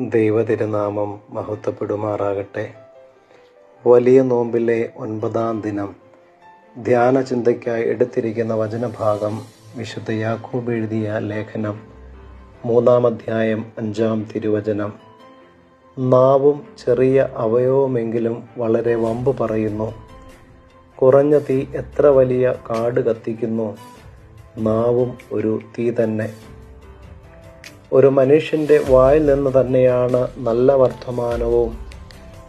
ദൈവതിരുനാമം മഹത്വപ്പെടുമാറാകട്ടെ. വലിയ നോമ്പിലെ ഒൻപതാം ദിനം ധ്യാന ചിന്തയ്ക്കായി എടുത്തിരിക്കുന്ന വചനഭാഗം വിശുദ്ധ യാക്കോബ് എഴുതിയ ലേഖനം മൂന്നാം അധ്യായം അഞ്ചാം തിരുവചനം. നാവും ചെറിയ അവയവമെങ്കിലും വളരെ വമ്പ് പറയുന്നു. കുറഞ്ഞ തീ എത്ര വലിയ കാട് കത്തിക്കുന്നു? നാവും ഒരു തീ തന്നെ. ഒരു മനുഷ്യന്റെ വായിൽ നിന്ന് തന്നെയാണ് നല്ല വർത്തമാനവും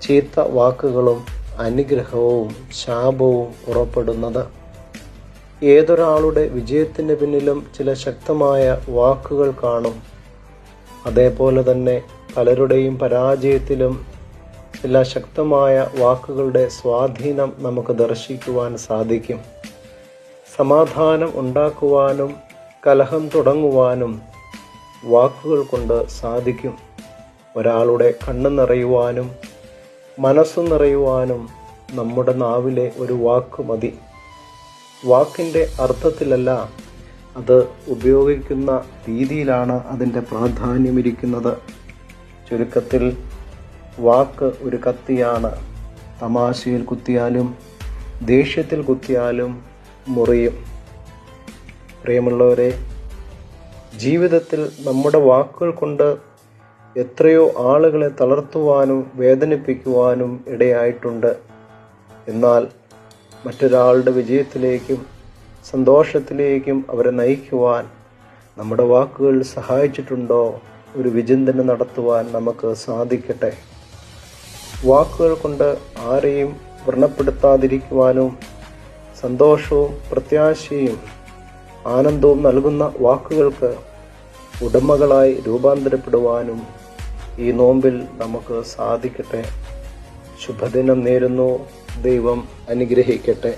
ചീത്ത വാക്കുകളും അനുഗ്രഹവും ശാപവും പുറപ്പെടുന്നത്. ഏതൊരാളുടെ വിജയത്തിന് പിന്നിലും ചില ശക്തമായ വാക്കുകൾ കാണും. അതേപോലെ തന്നെ പലരുടെയും പരാജയത്തിലും ചില ശക്തമായ വാക്കുകളുടെ സ്വാധീനം നമുക്ക് ദർശിക്കുവാൻ സാധിക്കും. സമാധാനം ഉണ്ടാക്കുവാനും കലഹം തുടങ്ങുവാനും വാക്കുകൾ കൊണ്ട് സാധിക്കും. ഒരാളുടെ കണ്ണ് നിറയുവാനും മനസ്സ് നിറയുവാനും നമ്മുടെ നാവിലെ ഒരു വാക്ക് മതി. വാക്കിന്റെ അർത്ഥത്തിലല്ല അത് ഉപയോഗിക്കുന്ന രീതിയിലാണ് അതിന്റെ പ്രാധാന്യമിരിക്കുന്നത്. ചുരുക്കത്തിൽ വാക്ക് ഒരു കത്തിയാണ്. തമാശയിൽ കുത്തിയാലും ദേഷ്യത്തിൽ കുത്തിയാലും മുറിയും. പ്രിയമുള്ളവരെ ജീവിതത്തിൽ നമ്മുടെ വാക്കുകൾ കൊണ്ട് എത്രയോ ആളുകളെ തളർത്തുവാനും വേദനിപ്പിക്കുവാനും ഇടയായിട്ടുണ്ട്. എന്നാൽ മറ്റൊരാളുടെ വിജയത്തിലേക്കും സന്തോഷത്തിലേക്കും അവരെ നയിക്കുവാൻ നമ്മുടെ വാക്കുകൾ സഹായിച്ചിട്ടുണ്ടോ? ഒരു വിചിന്തനം നടത്തുവാൻ നമുക്ക് സാധിക്കട്ടെ. വാക്കുകൾ കൊണ്ട് ആരെയും വ്രണപ്പെടുത്താതിരിക്കുവാനും സന്തോഷവും പ്രത്യാശയും ആനന്ദവും നൽകുന്ന വാക്കുകൾക്ക് ഉടമകളായി രൂപാന്തരപ്പെടുവാനും ഈ നോമ്പിൽ നമുക്ക് സാധിക്കട്ടെ. ശുഭദിനം നേരുന്നു. ദൈവം അനുഗ്രഹിക്കട്ടെ.